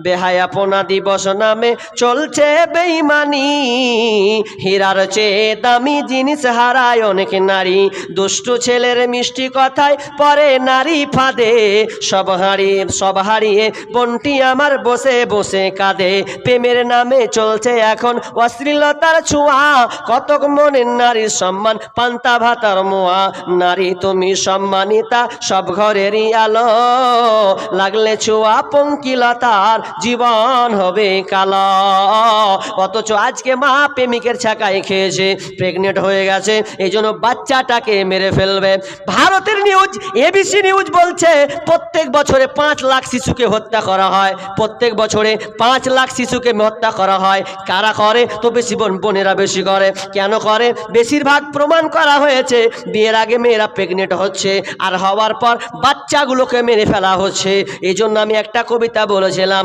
বেহায়াপনা দিবস নামে চলছে বেইমানি। হীরার চেয়ে দামি জিনিস হারায় অনেক নারী। দুষ্টু ছেলের মিষ্টি কথায় পরে নারী ফাঁদে। সব হারিয়ে সব হারিয়ে বন্টি আমার বসে বসে কাঁদে। প্রেমের নামে চলছে এখন অশ্লীলতার ছোঁয়া। কতক মনের নারীর সম্মান, পান্তা ভাতার মোয়া। নারী তুমি সম্মানিতা, সব ঘরেরই আলো। লাগলে ছোঁয়া পঙ্কিলতার জীবন হবে কালো। অথচ আজকে মা প্রেমিকের ছাকায় খেয়েছে প্রেগনেন্ট হয়ে গেছে এই জন্য বাচ্চাটাকে মেরে ফেলবে। ভারতের নিউজ এবিসি নিউজ বলছে, প্রত্যেক বছরে পাঁচ লাখ শিশুকে হত্যা করা হয়। প্রত্যেক বছরে পাঁচ লাখ শিশুকে হত্যা করা হয়। কারা করে? তো বেশি বোন বোনেরা বেশি করে। কেন করে? বেশিরভাগ প্রমাণ করা হয়েছে, বিয়ের আগে মেয়েরা প্রেগনেন্ট হচ্ছে, আর হওয়ার পর বাচ্চাগুলোকে মেরে ফেলা হচ্ছে। এই জন্য আমি একটা কবিতা বলেছিলাম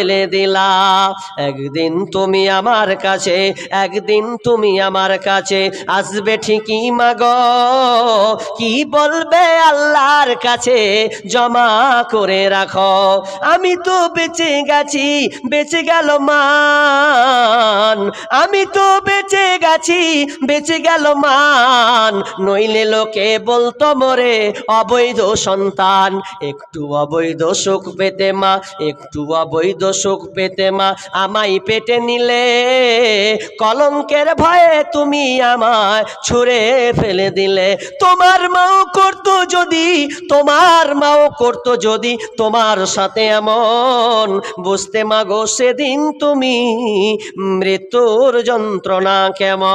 ফেলে দিলা। একদিন তুমি আমার কাছে, একদিন তুমি আমার কাছে আসবে ঠিকই মাগ। কি বলবে আল্লাহর কাছে? জমা করে রাখো। আমি তো বেঁচে গেছি, বেঁচে গেল মান। আমি তো বেঁচে গেছি, বেঁচে গেল মান। নইলে লোকে বলতো, মরে অবৈধ সন্তান, একটু অবৈধ সুখ পেতে মা, একটু অবৈধ সুখ পেতে মা আমায় পেটে নিলে। কলঙ্কের ভয়ে তুমি আমায় ছুঁড়ে ফেলে দিলে। তোমার মাও করতো যদি, তোমার মাও করতো যদি, তোমার সাথে এমন বুঝতে মাগো সেদিন তুমি মৃত্যুর যন্ত্রণা কেমন?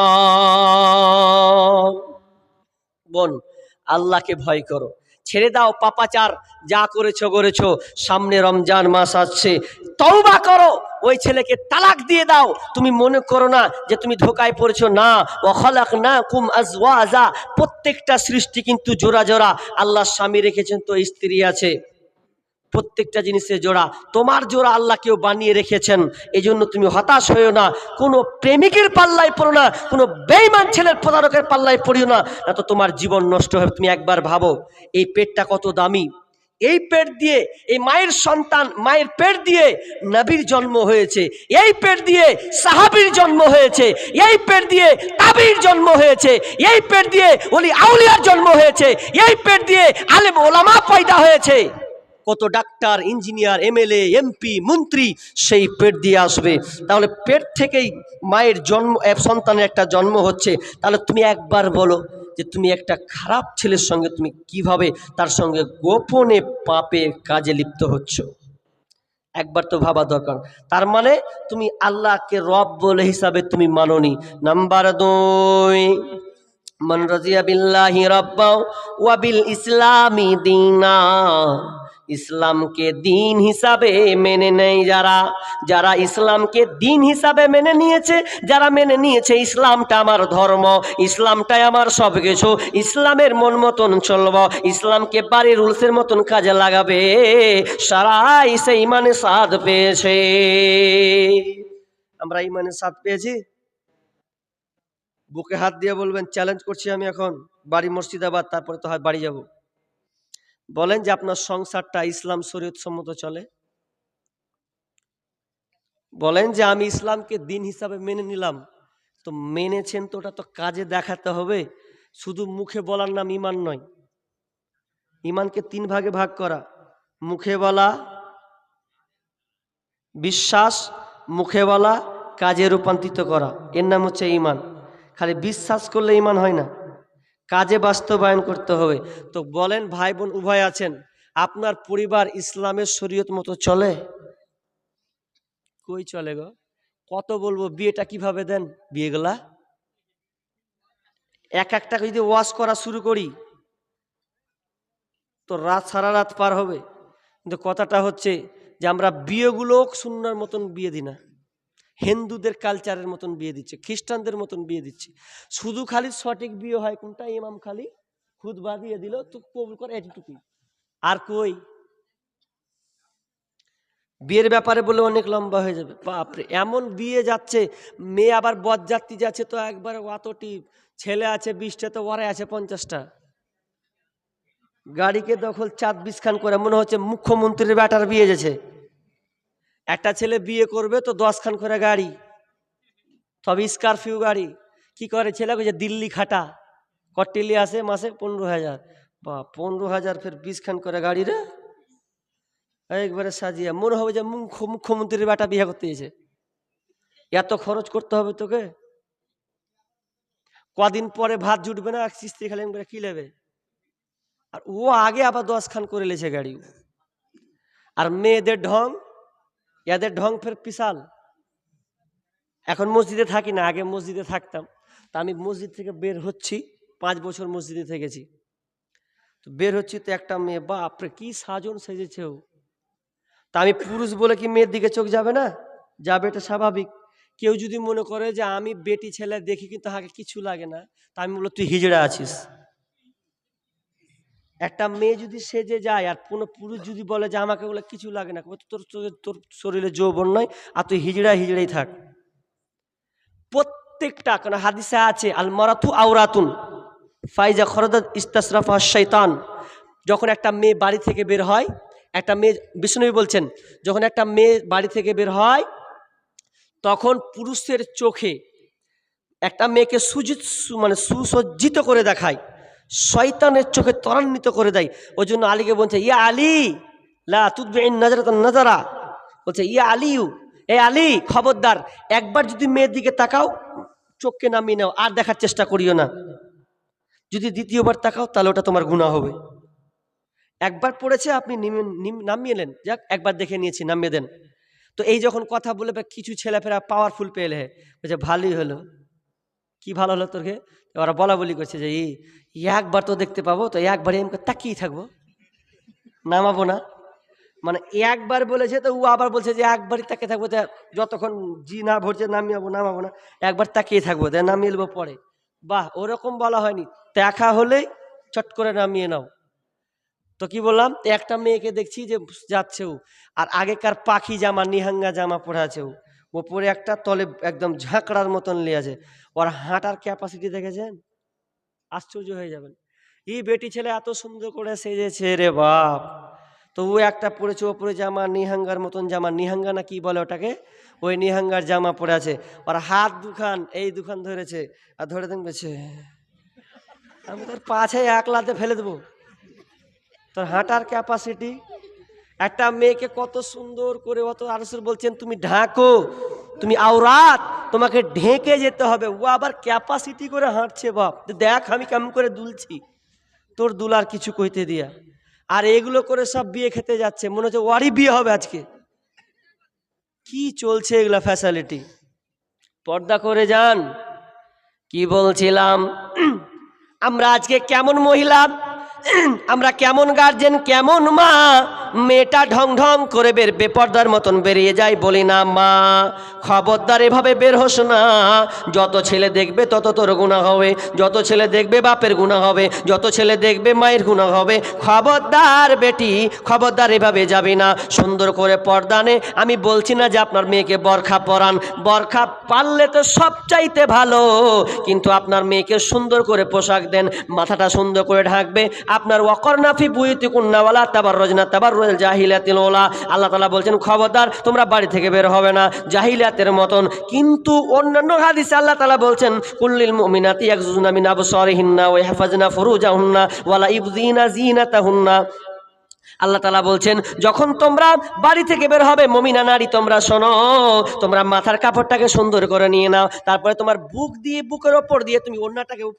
বোন, আল্লাহকে ভয় করো। ছেড়ে দাও পাপাচার, যা করেছ করেছ। সামনে রমজান মাস আসছে। তওবা করো। ওই ছেলেকে তালাক দিয়ে দাও। তুমি মনে করো না যে তুমি ধোকায় পড়েছো। না ওখলাক না কুম আজওয়াজা। প্রত্যেকটা সৃষ্টি কিন্তু জোড়া জোড়া। আল্লাহ স্বামী রেখেছেন তো স্ত্রী আছে। প্রত্যেকটা জিনিসের জোড়া। তোমার জোড়া আল্লাহ কেউ বানিয়ে রেখেছেন এই জন্য তুমি হতাশ হইও না। কোনো প্রেমিকের পাল্লায় পড়ো না, কোনো বেইমান ছেলের প্রতারকের পাল্লায় পড়িও না না তো তোমার জীবন নষ্ট হবে, তুমি একবার ভাবো, এই পেটটা কত দামি। এই পেট দিয়ে, এই মায়ের সন্তান, মায়ের পেট দিয়ে নবীর জন্ম হয়েছে। এই পেট দিয়ে সাহাবির জন্ম হয়েছে। এই পেট দিয়ে তাবির জন্ম হয়েছে। এই পেট দিয়ে ওলি আউলিয়ার জন্ম হয়েছে। এই পেট দিয়ে আলেম ওলামা পয়দা হয়েছে। কত ডাক্তার, ইঞ্জিনিয়ার, এমএলএ, এমপি, মন্ত্রী, সেই পেট দিয়ে আসবে। তাহলে পেট থেকেই মায়ের জন্ম সন্তানের একটা জন্ম হচ্ছে। তাহলে তুমি একবার বলো যে তুমি একটা খারাপ ছেলের সঙ্গে তুমি কীভাবে তার সঙ্গে গোপনে পাপে কাজে লিপ্ত হচ্ছ? একবার তো ভাবা দরকার। তার মানে তুমি আল্লাহকে রব বলে হিসাবে তুমি মাননি। নাম্বার দুই, মান রাজিয়া বিল্লাহি ওয়া বিল ইসলামি দিনা। ইসলামকে দিন হিসাবে মেনে নেয় যারা। যারা ইসলামকে দিন হিসাবে মেনে নিয়েছে, যারা মেনে নিয়েছে ইসলামটা আমার ধর্ম, ইসলামটাই আমার সব কিছু ইসলামের মন মতন চলব, ইসলামকে বাড়ির রুলসের মতন কাজে লাগাবে, সারাই সে ইমানে সাদ পেয়েছে। আমরা ইমানে সাদ পেয়েছি? বুকে হাত দিয়ে বলবেন চ্যালেঞ্জ করছি আমি এখন, বাড়ি মুর্শিদাবাদ, তারপরে তো হয় বাড়ি যাব। বলেন যে আপনার সংসারটা ইসলাম শরীয়ত সম্মত চলে? বলেন যে আমি ইসলামকে দিন হিসাবে মেনে নিলাম। তো মেনেছেন তো ওটা তো কাজে দেখাতে হবে। শুধু মুখে বলার নাম ইমান নয়। ইমানকে তিন ভাগে ভাগ করা। মুখে বলা, বিশ্বাস, মুখে বলা, কাজে রূপান্তরিত করা। এর নাম হচ্ছে ইমান। খালি বিশ্বাস করলে ইমান হয় না। কাজে বাস্তবায়ন করতে হবে। তো বলেন ভাই বোন উভয় আছেন, আপনার পরিবার ইসলামের শরীয়ত মতো চলে? কই চলে গো? কত বলব, বিয়েটা কীভাবে দেন? বিয়েগুলা? এক একটা যদি ওয়াশ করা শুরু করি, তো রাত সারা রাত পার হবে। কিন্তু কথাটা হচ্ছে যে আমরা বিয়েগুলো সুন্নার মতন বিয়ে দিই না। হিন্দুদের কালচারের মতন বিয়ে দিচ্ছে, খ্রিস্টানদের মতন বিয়ে দিচ্ছে। শুধু খালি সঠিক বিয়ে হয় কোনটা? ইমাম খালি খুদবা দিয়ে দিল, তো কবুল করে এটুকুই আর কই? বিয়ের ব্যাপারে বলে অনেক লম্বা হয়ে যাবে। বাপরে, এমন বিয়ে যাচ্ছে, মেয়ে আবার বরযাত্রী যাচ্ছে, তো একবার অতটি ছেলে আছে, বিশটা, তো ওরাই আছে পঞ্চাশটা। গাড়িকে দখল চাঁদ বিশ খান করে, মনে হচ্ছে মুখ্যমন্ত্রীর ব্যাটার বিয়ে যেছে একটা ছেলে বিয়ে করবে তো দশ খান করে গাড়ি, তবে স্করপিও গাড়ি। কি করে? ছেলে যে দিল্লি খাটা। কটিলি আসে মাসে পনেরো হাজার। বা, পনেরো হাজার ফের বিশ খান করে গাড়ি রে। একবারে সাজিয়া, মনে হবে যে মুখ্য মুখ্যমন্ত্রীর বেটা বিয়ে করতে এসে এত খরচ করতে হবে তোকে? কদিন পরে ভাত জুটবে না? কিস্তি খালি একবারে কি নেবে? আর ও আগে আবার দশ খান করে লেছে গাড়ি। আর মেয়েদের ঢং এদের ঢং ফের বিশাল। এখন মসজিদে থাকি না, আগে মসজিদে থাকতাম। তা আমি মসজিদ থেকে বের হচ্ছি, পাঁচ বছর মসজিদে থেকেছি। তো বের হচ্ছি তো একটা মেয়ে বাপরে কি সাজন সেজেছে ও। তা আমি পুরুষ বলে কি মেয়ের দিকে চোখ যাবে না? যাবে এটা স্বাভাবিক। কেউ যদি মনে করে যে আমি বেটি ছেলে দেখি কিন্তু হাকে কিছু লাগে না। তা আমি বলল তুই হিজড়া আছিস। একটা মেয়ে যদি সেজে যায় আর কোনো পুরুষ যদি বলে যে আমাকে বলে কিছু লাগে না তোর তোর শরীরে যৌবন নয় আর তুই হিজড়া হিজড়াই থাক। প্রত্যেকটা কেন হাদিসা আছে আল মারাথু আওরাতুন, ফাইজা খরদাত ইস্তাসরাফা শৈতান যখন একটা মেয়ে বাড়ি থেকে বের হয়, একটা মেয়ে বিষ্ণুবী বলছেন, যখন একটা মেয়ে বাড়ি থেকে বের হয়, তখন পুরুষের চোখে একটা মেয়েকে সুজিত মানে সুসজ্জিত করে দেখায়। শয়তানের চোখে ত্বরান্বিত করে দেয়। ওই জন্য আলীকে বলছে, ইয়া আলী, লা তুদবে নজরা নজরা। বলছে, ইয়া আলিউ, এ আলী, খবরদার, একবার যদি মেয়ের দিকে তাকাও, চোখকে নামিয়ে নাও, আর দেখার চেষ্টা করিও না। যদি দ্বিতীয়বার তাকাও, তাহলে ওটা তোমার গুণা হবে। একবার পড়েছে, আপনি নিম- নামিয়ে নেন। যাক, একবার দেখে নিয়েছি, নামিয়ে দেন। তো এই যখন কথা বলে কিছু ছেলেফেরা পাওয়ারফুল পেলে বলছে, ভালোই হলো। কি ভালো হলো তোরকে ওরা বলা বলি করছে যে এই একবার তো দেখতে পাবো, তো একবারে আমি তাকিয়ে থাকব। নামাবো না। মানে একবার বলেছে তো ও আবার বলছে যে, একবারই তাকিয়ে থাকব, তা যতক্ষণ জি না ভরছে নামিয়াবো, নামাবো না। একবার তাকিয়ে থাকব, তা নামিয়ে নেব পরে। বাহ, ওরকম বলা হয়নি। দেখা হলেই চট করে নামিয়ে নাও। তো কি বললাম? একটা মেয়েকে দেখছি যে যাচ্ছে ও। আর আগেকার পাখি জামা, নিহাঙ্গা জামা পরে আছে ও। ওপরে একটা তলে একদম ঝাঁকড়ার মতন লিয়ে আছে ওর হাঁটার ক্যাপাসিটি দেখেছেন? আশ্চর্য হয়ে যাবেন। এই বেটি ছেলে এত সুন্দর করে সেজেছে রে বাপ। তো ও একটা পরেছে ওপরে জামা, নিহাঙ্গার মতন জামা। নিহাঙ্গা না কি বলে ওটাকে? ওই নিহাঙ্গার জামা পরে আছে। ওর হাত দুখান, এই দুখান ধরেছে। আর ধরে দেখবেছে আমি তোর পাছে এক লাতে ফেলে দেবো। তোর হাঁটার ক্যাপাসিটি একটা মেয়েকে কত সুন্দর করে, অত আরসুর বলছেন, তুমি ঢাকো, তুমি আওরাত তোমাকে ঢেকে যেতে হবে। ও আবার ক্যাপাসিটি করে হাঁটছে, বাপ। দেখ আমি কেমন করে দুলছি, তোর দুলার কিছু কইতে দিয়া। আর এগুলো করে সব বিয়ে খেতে যাচ্ছে, মনে হচ্ছে ওয়ারই বিয়ে হবে আজকে। কি চলছে এগুলা ফ্যাসিলিটি পর্দা করে যান। কি বলছিলাম? আমরা আজকে কেমন মহিলা? আমরা কেমন গার্জেন কেমন মা? মেয়েটা ঢং ঢং করে বের, বেপর্দার মতন বেরিয়ে যায়, বলি না মা, খবরদার এভাবে বের হোস না। যত ছেলে দেখবে তত তোর গুণা হবে, যত ছেলে দেখবে বাপের গুণা হবে, যত ছেলে দেখবে মায়ের গুণা হবে। খবরদার বেটি, খবরদার এভাবে যাবি না। সুন্দর করে পর্দানে আমি বলছি না যে আপনার মেয়েকে বরখা পরান। বরখা পারলে তো সব চাইতে ভালো। কিন্তু আপনার মেয়েকে সুন্দর করে পোশাক দেন। মাথাটা সুন্দর করে ঢাকবে। আপনার ওয়াকরনাফি বুইতি কুন্নাওয়ালা তাবার রজনা তাবার রোয়েল জাহিলাতিল ওলা আল্লাহ তালা বলছেন, খবরদার, তোমরা বাড়ি থেকে বের হবে না জাহিলাতের মতন। কিন্তু অন্যান্য হাদিসে আল্লাহ তালা বলছেন কুল্লিল মিনাতি মুমিনাতি ইয়াকজুনা হিন্না ও হেফাজনা ফরুজা হুন্না ওয়ালা ইবদিনা জিনাতাহুন্না আল্লাহ তালা বলছেন, যখন তোমরা বাড়ি থেকে বের হবে, মমিনা নারী, তোমরা শোনো, তোমরা মাথার কাপড়টাকে সুন্দর করে নিয়ে নাও, তারপরে তোমার বুক দিয়ে, বুকের ওপর দিয়ে তুমি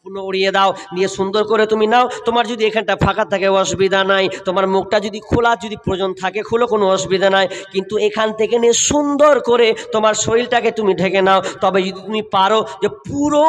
পূর্ণ উড়িয়ে দাও, নিয়ে সুন্দর করে তুমি নাও, তোমার যদি এখানটা ফাঁকা থাকে, অসুবিধা নাই, তোমার মুখটা যদি খোলা, যদি প্রয়োজন থাকে, খোলো, কোনো অসুবিধা নাই, কিন্তু এখান থেকে নিয়ে সুন্দর করে তোমার শরীরটাকে তুমি ঢেকে নাও, তবে যদি তুমি পারো যে পুরো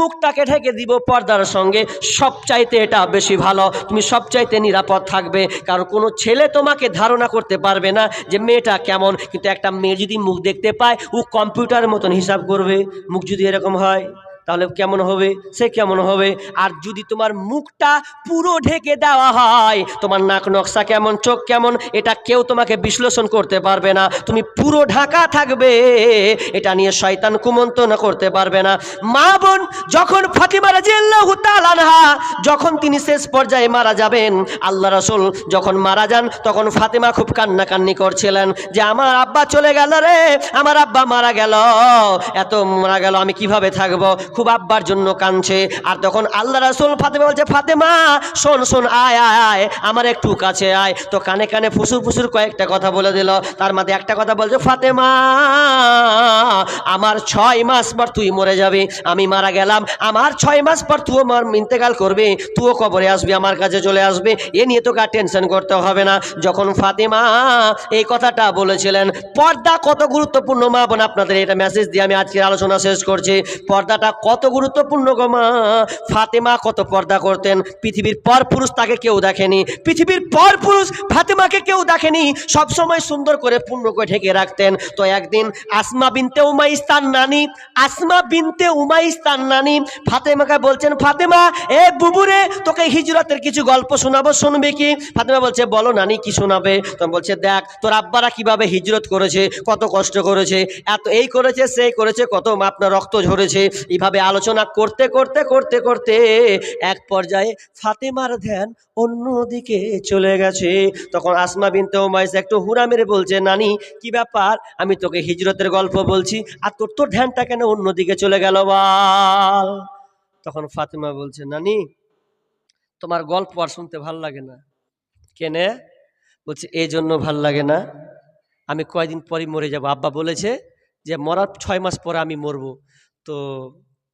মুখটাকে ঢেকে দিব পর্দার সঙ্গে, সবচাইতে এটা বেশি ভালো, তুমি সবচাইতে নিরাপদ থাকবে, কারণ কোনো কোনো ছেলে তোমাকে ধারণা করতে পারবে না যে মেয়েটা কেমন, কিন্তু একটা মেয়ে যদি মুখ দেখতে পায়, ও কম্পিউটারের মতন হিসাব করবে। মুখ যদি এরকম হয়। তাহলে কেমন হবে? সে কেমন হবে? আর যদি তোমার মুখটা পুরো ঢেকে দেওয়া হয়, তোমার নাক নকশা কেমন, চোখ কেমন, এটা কেউ তোমাকে বিশ্লেষণ করতে পারবে না। তুমি পুরো ঢাকা থাকবে, এটা নিয়ে শয়তান কুমন্ত্রণা করতে পারবে না। মা বোন, যখন ফাতিমা রাজিয়াল্লাহু তাআলা আনহা, যখন তিনি শেষ পর্যায়ে মারা যাবেন, আল্লাহ রাসূল যখন মারা যান, তখন ফাতিমা খুব কান্নাকান্নি করছিলেন যে, আমার আব্বা চলে গেল রে, আমার আব্বা মারা গেল, এত মারা গেল, আমি কীভাবে থাকব? খুব আব্বার জন্য কাঁদছে। আর তখন আল্লাহ রাসূল ফাতেমা বলছে, ফাতেমা, শোন শোন, আয় আয় আয়, আমার একটু কাছে আয়। তো কানে কানে ফুসুর ফুসুর কয়েকটা কথা বলে দিল। তার মধ্যে একটা কথা বলছে, ফাতেমা, আমার ছয় মাস পর তুই মরে যাবি, আমি মারা গেলাম, আমার ছয় মাস পর তুই আমার ইন্তেকাল করবে, তুইও কবরে আসবি, আমার কাছে চলে আসবে, এ নিয়ে তোকে আর টেনশন করতে হবে না। যখন ফাতেমা এই কথাটা বলেছিলেন, পর্দা কত গুরুত্বপূর্ণ মা বোন, আপনাদের এটা মেসেজ দিয়ে আমি আজকের আলোচনা শেষ করছি। পর্দাটা কত গুরুত্বপূর্ণ গো মা। ফাতেমা কত পর্দা করতেন, পৃথিবীর পর পুরুষ তাকে কেউ দেখেনি। পৃথিবীর পর পুরুষ ফাতেমাকে কেউ দেখেনি। সবসময় সুন্দর করে পূর্ণ করে ঢেকে রাখতেন। তো একদিন আসমা বিনতে উমাইস তার নানি, আসমা বিনতে উমাইস তার নানি ফাতেমাকে বলছেন, ফাতেমা, এ বুবুরে, তোকে হিজরতের কিছু গল্প শোনাবো, শুনবে কি? ফাতেমা বলছে, বলো নানি, কি শোনাবে? তখন বলছে, দেখ, তোর আব্বারা কীভাবে হিজরত করেছে, কত কষ্ট করেছে, এত এই করেছে, সেই করেছে, কত আপনার রক্ত ঝরেছে। এইভাবে আলোচনা করতে করতে করতে করতে এক পর্যায়ে ফাতেমার ধ্যান অন্যদিকে চলে গেছে। তখন আসমা বিনতে ওমাইস একটু হুড়া মেরে বলছে, নানি, কি ব্যাপার? আমি তোকে হিজরতের গল্প বলছি, আর তোর তোর ধ্যানটা কেন অন্যদিকে চলে গেল বল? তখন ফাতেমা বলছে, নানি, তোমার গল্প আর শুনতে ভালো লাগে না। কেনে? বলছে এই জন্য ভালো লাগে না। আমি কয়দিন পরই মরে যাব। আব্বা বলেছে যে, মরার ছয় মাস পরে আমি মরব। তো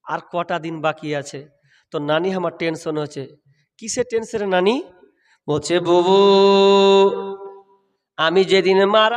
আর কটা দিন বাকি আছে? তো নানি আমার টেনশন হচ্ছে। কিসে টেনশনে নানি? বলছে, বুবু, আমি যেদিন মারা